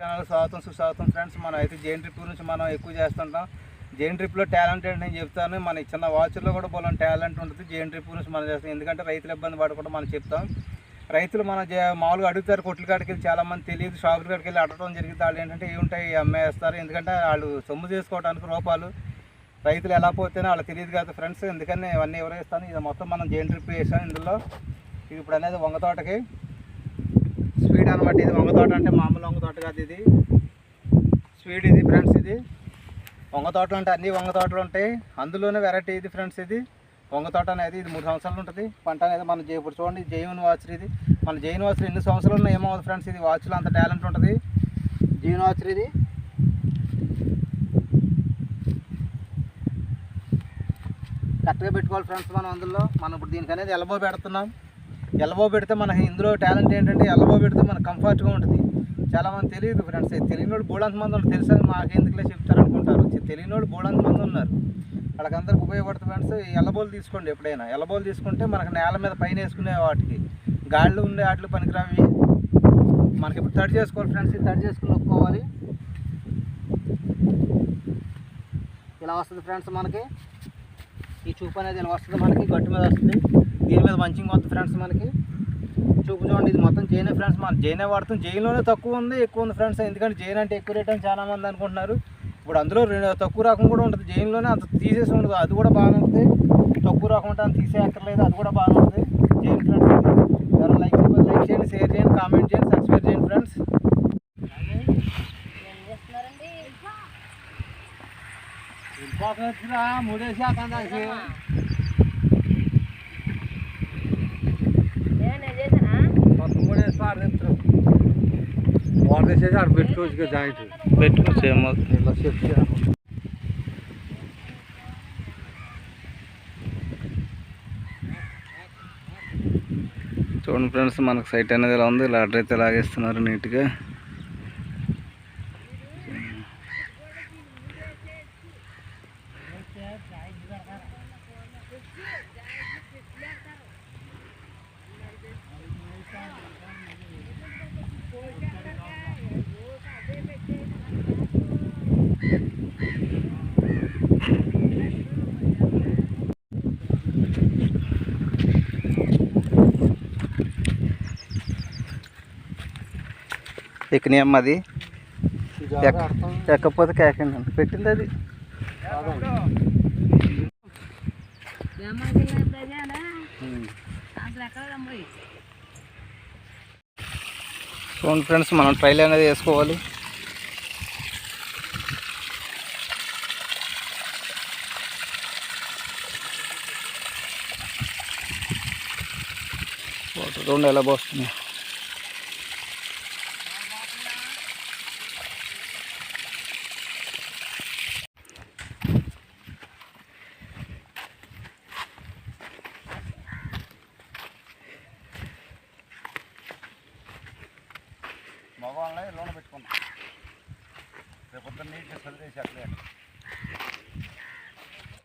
Channel స్వాగతం సుస్వాగతం friends మనం అయితే జైన్ ట్రిప్ గురించి మనం ఎక్కువ చేస్తుంటాం. జైన్ ట్రిప్లో టాలెంట్ నేను చెప్తాను. మన చిన్న వాచ్లో కూడా పోలం టాలెంట్ ఉంటుంది. జైన్ ట్రిప్ గురించి మనం చేస్తాం. ఎందుకంటే రైతులు ఇబ్బంది పడకుండా మనం చెప్తాం. రైతులు మన మామూలుగా అడుగుతారు కొట్ల కాడికి వెళ్ళి చాలా మంది తెలియదు. షాపుల కాడికి వెళ్ళి అడగడం జరిగింది. వాళ్ళు ఏంటంటే ఇవి ఉంటాయి? అమ్మేస్తారు ఎందుకంటే వాళ్ళు సొమ్ము చేసుకోవడానికి రూపాలు. రైతులు ఎలా పోతేనే వాళ్ళు తెలియదు కాదు ఫ్రెండ్స్ ఎందుకని ఇవన్నీ ఎవరేస్తాను ఇది మొత్తం మనం జైన్ ట్రిప్ వేసాం ఇందులో. ఇప్పుడు అనేది వంగ తోటకి. స్వీడ్ అనమాట ఇది వంగ తోట అంటే మామూలు వంగ తోట కాదు ఇది. స్వీట్ ఇది ఫ్రెండ్స్ ఇది. వంగ తోటలు అంటే అన్ని వంగ తోటలు ఉంటాయి. అందులోనే వెరైటీ ఇది ఫ్రెండ్స్ ఇది. వంగ తోట అనేది ఇది మూడు సంవత్సరాలు ఉంటుంది. పంట అనేది మన జై- ఇప్పుడు చూడండి జైవన్ వాచర్ ఇది. మన జైన్ వాచర్ ఎన్ని సంవత్సరాలు ఉన్నాయి ఏమవుతుంది ఫ్రెండ్స్ ఇది. వాచ్లో అంత టాలెంట్ ఉంటుంది. జైన్ వాచర్ ఇది. కరెక్ట్గా పెట్టుకోవాలి ఫ్రెండ్స్ మనం అందులో. మనం ఇప్పుడు దీనికి అనేది ఎల్బో పెడుతున్నాం. ఎల్బో పెడితే మనకి ఇందులో టాలెంట్ ఏంటంటే ఎల్బో పెడితే మనకు కంఫర్ట్గా ఉంటుంది. చాలామంది తెలియదు ఫ్రెండ్స్ తెలియని వాళ్ళు బోడంత మంది ఉన్నారు. తెలుసా? మాకెందుకులే చెప్తారు అనుకుంటారు. తెలియని వాళ్ళు బోడంత మంది ఉన్నారు. వాళ్ళకందరికి ఉపయోగపడుతుంది ఫ్రెండ్స్ ఈ ఎల్లబోలు తీసుకోండి ఎప్పుడైనా. ఎల్లబోలు తీసుకుంటే మనకి నేల మీద పైన వేసుకునే వాటికి గాళ్ళు ఉండే వాటిలో పనికిరావి మనకి ఇప్పుడు తడి చేసుకోవాలి ఫ్రెండ్స్ తడి చేసుకుని నొక్కోవాలి ఇలా వస్తుంది ఫ్రెండ్స్ మనకి. ఈ చూపు అనేది ఇలా వస్తుంది మనకి గట్టు మీద వస్తుంది. దీని మీద మంచిగా వస్తుంది ఫ్రెండ్స్ మనకి. చూపు చూడండి ఇది మొత్తం జైనే ఫ్రెండ్స్ మన జైనే వాడుతాం. జైన్లోనే తక్కువ ఉంది ఎక్కువ ఉంది ఫ్రెండ్స్. ఎందుకంటే జైన్ అంటే ఎక్కువ రేట్ అని చాలామంది అనుకుంటున్నారు. ఇప్పుడు అందులో రెండు తక్కువ రకం కూడా ఉంటుంది. జైన్లోనే అంత తీసేసి ఉండదు. అది కూడా బాగానే ఉంటుంది. తక్కువ రకం ఉంటే అంత తీసేయక్కర్లేదు. అది కూడా బాగానే ఉంటుంది. జైన్ ఫ్రెండ్స్ ఎవరైనా లైక్ లైక్ చేయండి షేర్ చేయండి కామెంట్ చేయండి సబ్స్క్రైబ్ చేయండి ఫ్రెండ్స్. మూడేసి మూడేసి ఆడ తెస్తారు ఆడ పెట్టుకోవచ్చు జాయింట్ పెట్టుకోవచ్చు ఏమో చెప్తే చూడండి ఫ్రెండ్స్ మనకు సైట్ అనేది ఇలా ఉంది? లాడర్ అయితే లాగేస్తున్నారు నీట్గా. ఎక్కని అమ్మ అది. ఎక్క- ఎక్కపోతే కేకండి పెట్టింది అది. చూడండి ఫ్రెండ్స్ మనం ట్రైల్ అనేది వేసుకోవాలి. వాటర్ రెండు ఎలా పోస్తున్నాయి? వాళ్ళని లోన పెట్టుకున్నాం రేపు పొద్దున్న నీట్గా సరిచేసి అట్లే